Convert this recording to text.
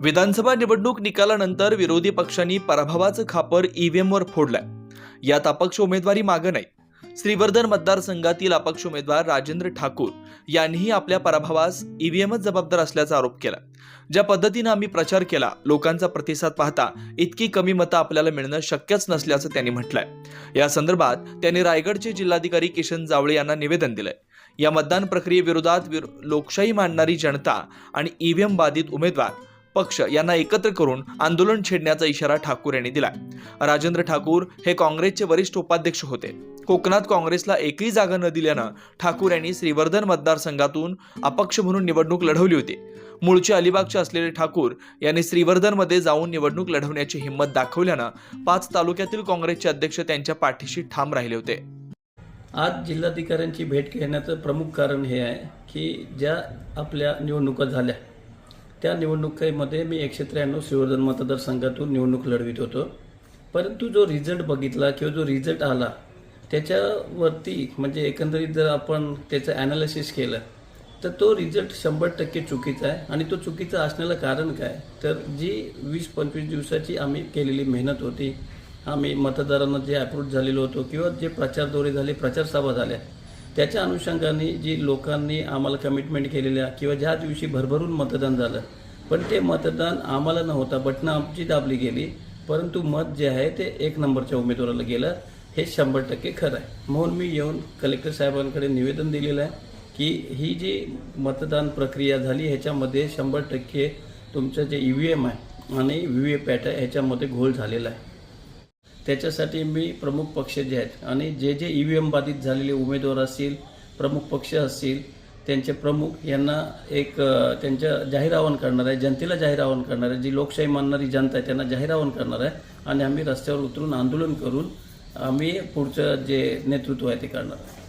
विधानसभा निवडणूक निकालानंतर विरोधी पक्षांनी पराभवाचं खापर ईव्हीएमवर फोडलंय. यात अपक्ष उमेदवारी मागं नाही श्रीवर्धन मतदारसंघातील अपक्ष उमेदवार राजेंद्र ठाकूर यांनीही आपल्या पराभवास ईव्हीएमच जबाबदार असल्याचा आरोप केला. ज्या पद्धतीनं आम्ही प्रचार केला लोकांचा प्रतिसाद पाहता इतकी कमी मतं आपल्याला मिळणं शक्यच नसल्याचं त्यांनी म्हटलंय. या संदर्भात त्यांनी रायगडचे जिल्हाधिकारी किशन जावळे यांना निवेदन दिलंय. या मतदान प्रक्रियेविरोधात लोकशाही मांडणारी जनता आणि ईव्हीएम बाधित उमेदवार पक्ष यांना एकत्र करून आंदोलन छेडण्याचा इशारा ठाकूर यांनी दिला राजेंद्र ठाकूर हे काँग्रेसचे वरिष्ठ उपाध्यक्ष होते. कोकणात काँग्रेसला एकही जागा न दिल्यानं ठाकूर यांनी श्रीवर्धन मतदारसंघातून अपक्ष म्हणून निवडणूक लढवली होती. मूळचे अलिबागचे असलेले ठाकूर यांनी श्रीवर्धनमध्ये जाऊन निवडणूक लढवण्याची हिंमत दाखवल्यानं पाच तालुक्यातील काँग्रेसचे अध्यक्ष त्यांच्या पाठीशी ठाम राहिले होते. आज जिल्हाधिकाऱ्यांची भेट घेण्याचं प्रमुख कारण हे आहे की ज्या आपल्या निवडणुका झाल्या त्या निवडणुकीमध्ये मी एकशे त्र्याण्णव श्रीवर्धन मतदारसंघातून निवडणूक लढवित होतो. परंतु जो रिझल्ट बघितला किंवा जो रिझल्ट आला त्याच्यावरती म्हणजे एकंदरीत जर आपण त्याचं ॲनालिसिस केलं तर तो रिझल्ट शंभर टक्के चुकीचा आहे आणि तो चुकीचा असण्याला कारण काय? तर जी वीस पंचवीस दिवसाची आम्ही केलेली मेहनत होती आम्ही मतदारांना जे अप्रूव्ह झालेलो होतो किंवा जे प्रचार दौरे झाले प्रचारसभा झाल्या त्याच्या अनुषंगाने जी लोकांनी आम्हाला कमिटमेंट केलेल्या किंवा ज्या दिवशी भरभरून मतदान झालं पण ते मतदान आम्हाला न होता बटणं आमची दाबली गेली. परंतु मत जे आहे ते एक नंबरच्या उमेदवाराला गेलं. हे शंभर टक्के खरं आहे. म्हणून मी येऊन कलेक्टर साहेबांकडे निवेदन दिलेलं आहे की ही जी मतदान प्रक्रिया झाली ह्याच्यामध्ये शंभर टक्के तुमचं जे ई व्ही एम आहे आणि व्ही व्ही पॅट आहे ह्याच्यामध्ये घोळ झालेला आहे. त्याच्यासाठी मी प्रमुख पक्ष जे आहेत आणि जे जे ई व्ही एम बाधित झालेले उमेदवार असतील प्रमुख पक्ष असतील त्यांचे प्रमुख यांना एक त्यांच्या जाहीर आवाहन करणार आहे जनतेला जाहीर आवाहन करणार आहे जी लोकशाही मानणारी जनता आहे त्यांना जाहीर आवाहन करणार आहे आणि आम्ही रस्त्यावर उतरून आंदोलन करून आम्ही पुढचं जे नेतृत्व आहे ते करणार आहे.